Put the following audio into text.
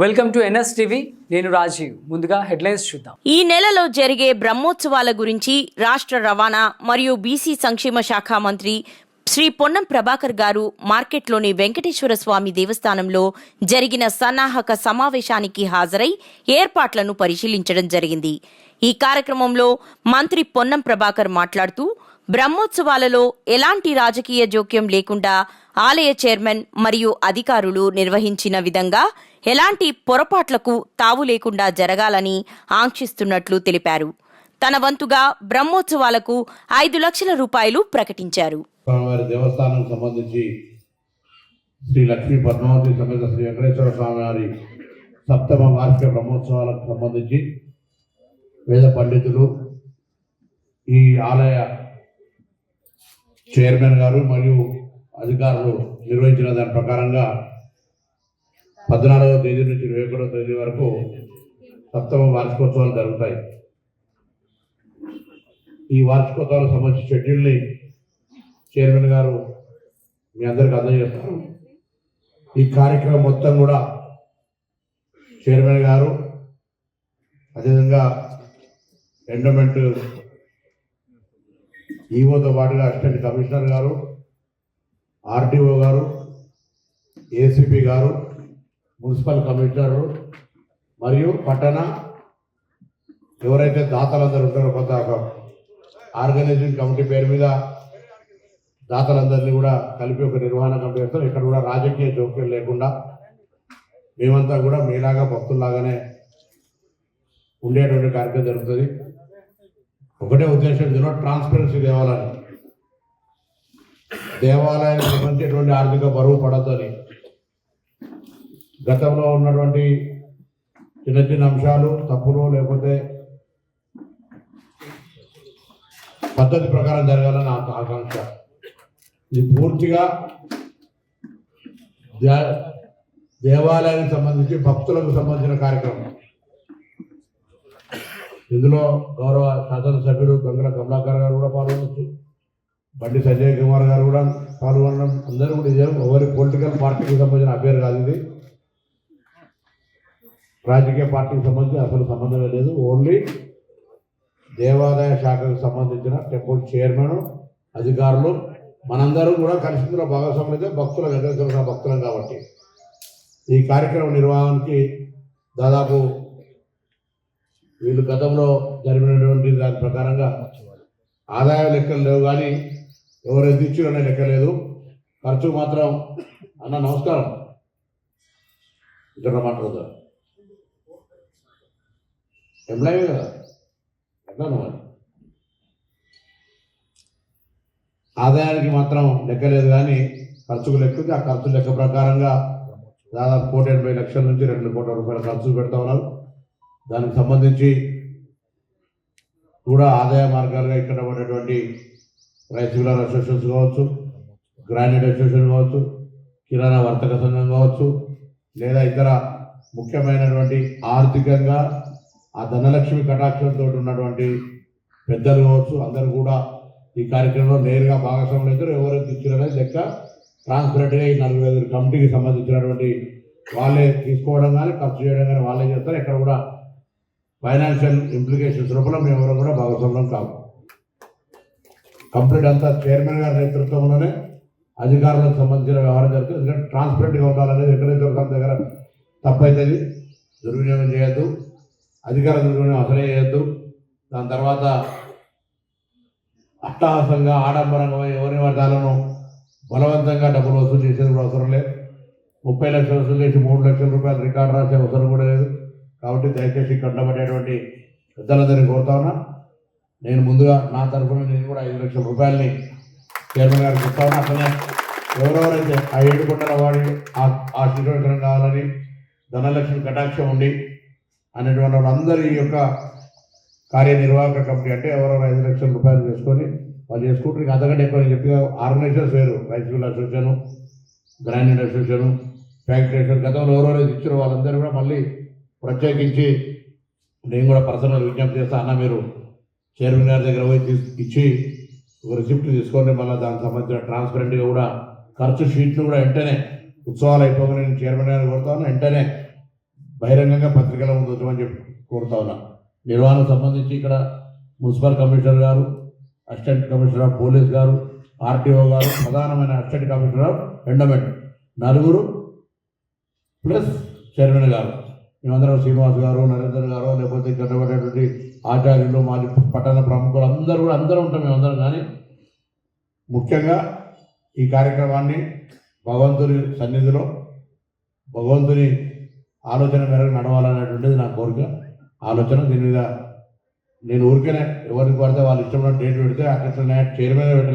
Welcome to NS TV నేను రాజీవ్. ముందుగా headlines చూద్దాం. ఈ నెలలో జరిగే బ్రహ్మోత్సవాల గురించి రాష్ట్ర రవాణా మరియు బీసీ సంక్షేమ శాఖ మంత్రి శ్రీ పొన్నం ప్రభాకర్ గారు మార్కెట్లోని వెంకటేశ్వర స్వామి దేవస్థానంలో జరిగిన సన్నాహక సమావేశానికి హాజరై ఏర్పాట్లను పరిశీలించడం జరిగింది. ఈ కార్యక్రమంలో మంత్రి పొన్నం ప్రభాకర్ మాట్లాడుతూ బ్రహ్మోత్సవాలలో ఎలాంటి రాజకీయ జోక్యం లేకుండా ఆలయ చైర్మన్ మరియు అధికారులు నిర్వహించిన విధంగా ఎలాంటి పొరపాట్లకు తావు లేకుండా జరగాలని ఆంక్షిస్తున్నట్లు తెలిపారు. తన వంతుగా బ్రహ్మోత్సవాలకు ఐదు లక్షల రూపాయలు ప్రకటించారు. స్వామివారి దేవస్థానం సంబంధించి శ్రీ లక్ష్మీ పద్మావతి సమేత శ్రీ వెంకటేశ్వర స్వామివారి సప్తమ వార్షిక బ్రహ్మోత్సవాలకు సంబంధించి వేద పండితులు ఈ ఆలయ చైర్మన్ గారు మరియు అధికారులు నిర్వహించిన దాని ప్రకారంగా పద్నాలుగవ తేదీ నుంచి ఇరవై ఒకటో తేదీ వరకు సప్తమ వార్షికోత్సవాలు జరుగుతాయి. ఈ వార్షికోత్సవాలకు సంబంధించిన షెడ్యూల్ని చైర్మన్ గారు మీ అందరికి అందజేస్తారు. ఈ కార్యక్రమం మొత్తం కూడా చైర్మన్ గారు అదేవిధంగా ఎండోమెంట్ ఈఓతో పాటుగా అసిస్టెంట్ కమిషనర్ గారు ఆర్డీఓ గారు ఏసీపీ గారు మున్సిపల్ కమిషనర్ మరియు పట్టణ ఎవరైతే దాతలందరూ ఉంటారో కొంత ఆర్గనైజింగ్ కమిటీ పేరు మీద దాతలందరినీ కూడా కలిపి ఒక నిర్వహణ కమిటీ వేస్తారు. ఇక్కడ కూడా రాజకీయ జోక్యం లేకుండా మేమంతా కూడా మీలాగా భక్తుల్లాగానే ఉండేటువంటి కార్యక్రమం జరుగుతుంది. ఒకటే ఉద్దేశం ఇందులో ట్రాన్స్పరెన్సీ దేవాలయం. దేవాలయానికి సంబంధించినటువంటి ఆర్థిక బరువు పడద్దని గతంలో ఉన్నటువంటి చిన్న చిన్న అంశాలు తప్పులు లేకపోతే పద్ధతి ప్రకారం జరగాలని నా ఆకాంక్ష. ఇది పూర్తిగా దే- దేవాలయానికి సంబంధించి భక్తులకు సంబంధించిన కార్యక్రమం. ఇందులో గౌరవ శాసనసభ్యుడు గంగల కమలాకర్ గారు కూడా పాల్గొనవచ్చు బండి సంజయ్ కుమార్ గారు కూడా పాల్గొనడం అందరూ కూడా ఇదే ఎవరి పొలిటికల్ పార్టీకి సంబంధించిన అభ్యర్థి కాదు ఇది. రాజకీయ పార్టీకి సంబంధించి అసలు సంబంధమే లేదు. ఓన్లీ దేవాదాయ శాఖకు సంబంధించిన టెంపుల్ చైర్మన్ అధికారులు మనందరం కూడా కలిసి ఇందులో భాగస్వాములు అయితే భక్తుల వెంకటేశ్వర భక్తులం కాబట్టి. ఈ కార్యక్రమ నిర్వహణకి దాదాపు వీళ్ళు గతంలో జరిగినటువంటి దాని ప్రకారంగా ఆదాయ లెక్కలు లేవు కానీ ఎవరైతే ఇచ్చారు అనే లెక్క లేదు. ఖర్చు మాత్రం అన్న నమస్కారం. ఇక్కడ మాట్లాడదా ఎంప్లాయీ కదా. ఎట్లా మరి ఆదాయానికి మాత్రం లెక్క లేదు కానీ ఖర్చుకు లెక్క ఆ ఖర్చు లెక్క ప్రకారంగా దాదాపు కోటి ఎనభై లక్షల నుంచి రెండు కోట్ల రూపాయల ఖర్చు పెడతా ఉన్నారు. దానికి సంబంధించి కూడా ఆదాయ మార్గాలుగా ఇక్కడ ఉన్నటువంటి రైస్ మిల్లర్ అసోసియేషన్స్ కావచ్చు గ్రానైట్ అసోసియేషన్ కావచ్చు కిరాణా వర్తక సంఘం కావచ్చు లేదా ఇతర ముఖ్యమైనటువంటి ఆర్థికంగా ఆ ధనలక్ష్మి కటాక్షంతో ఉన్నటువంటి పెద్దలు కావచ్చు అందరూ కూడా ఈ కార్యక్రమంలో నేరుగా భాగస్వాములు అవుతారు ఎవరైతే ఇచ్చారనేది లెక్క ట్రాన్స్పరెంట్గా ఈ నలభై ఐదు కమిటీకి సంబంధించినటువంటి వాళ్ళే తీసుకోవడం కానీ ఖర్చు చేయడం కానీ వాళ్ళే చేస్తారు. ఇక్కడ కూడా ఫైనాన్షియల్ ఇంప్లికేషన్స్ లోపల మేము కూడా భాగస్వామ్యం కాదు కంప్లీట్ అంతా చైర్మన్ గారి నేతృత్వంలోనే అధికారులకు సంబంధించిన వ్యవహారం జరుగుతుంది. ఎందుకంటే ట్రాన్స్పరెంట్గా ఉండాలనేది ఎక్కడైతే ఒక దగ్గర తప్పైతుంది. దుర్వినియోగం చేయొద్దు. అధికార దుర్వినియోగం అసలే చేయొద్దు. దాని తర్వాత అట్టహాసంగా ఆడంబరంగా ఎవరి వర్గాలను బలవంతంగా డబ్బులు వసూలు చేసేది కూడా అవసరం లేదు. ముప్పై లక్షలు వసూలు చేసి మూడు లక్షల రూపాయలు రికార్డు రాసే అవసరం కూడా లేదు. కాబట్టి దయచేసి కంటపడేటువంటి పెద్దలందరినీ కోరుతా ఉన్నా. నేను ముందుగా నా తరఫున నేను కూడా ఐదు లక్షల రూపాయలని చైర్మన్ గారికి ఇస్తా ఉన్నా. అట్లనే ఎవరెవరైతే ఆ ఏడుకొండల వాడి ఆ- ఆశీర్వదనం కావాలని ధనలక్ష్మి కటాక్షం ఉండి అనేటువంటి వాళ్ళందరి యొక్క కార్యనిర్వాహక కమిటీ అంటే ఎవరెవరు ఐదు లక్షల రూపాయలు వేసుకొని వాళ్ళు చేసుకుంటారు. ఇంకా అంతకంటే ఎక్కువ నేను చెప్పిన ఆర్గనైజేషన్స్ వేరు. Rice mill association grand association factory association గతంలో ఎవరెవరైతే ఇచ్చారో వాళ్ళందరూ కూడా మళ్ళీ ప్రత్యేకించి నేను కూడా పర్సనల్ విజ్ఞప్తి చేస్తా అన్న మీరు చైర్మన్ గారి దగ్గర పోయి తీస్- ఇచ్చి ఒక రిసిప్ట్ తీసుకోండి మళ్ళీ దానికి సంబంధించిన ట్రాన్స్పరెంట్గా కూడా ఖర్చు షీట్లు కూడా వెంటనే ఉత్సవాలు అయిపోగానే నేను చైర్మన్ గారిని కోరుతాను వెంటనే బహిరంగంగా పత్రికల ముందు ఉంచమని చెప్పి కోరుతా ఉన్నా. నిర్వహణకు సంబంధించి ఇక్కడ మున్సిపల్ కమిషనర్ గారు అసిస్టెంట్ కమిషనర్ ఆఫ్ పోలీస్ గారు ఆర్టీఓ గారు ప్రధానమైన అసిస్టెంట్ కమిషనర్ ఆఫ్ ఎండమెంట్ నలుగురు ప్లస్ చైర్మన్ గారు. మేమందరం శ్రీనివాస్ గారు నరేందర్ గారు లేకపోతే ఇక్కడ ఆచార్యులు మాది పట్టణ ప్రముఖులు అందరూ కూడా అందరూ ఉంటాం మేమందరం కానీ ముఖ్యంగా ఈ కార్యక్రమాన్ని భగవంతుని సన్నిధిలో భగవంతుని ఆలోచన మేరకు నడవాలనేటువంటిది నా కోరిక. ఆలోచన దీని మీద నేను ఊరికనే ఎవరికి పడితే వాళ్ళు ఇష్టమైన డేట్ పెడితే అక్కడ చైర్మన్ పెట్టలేదు.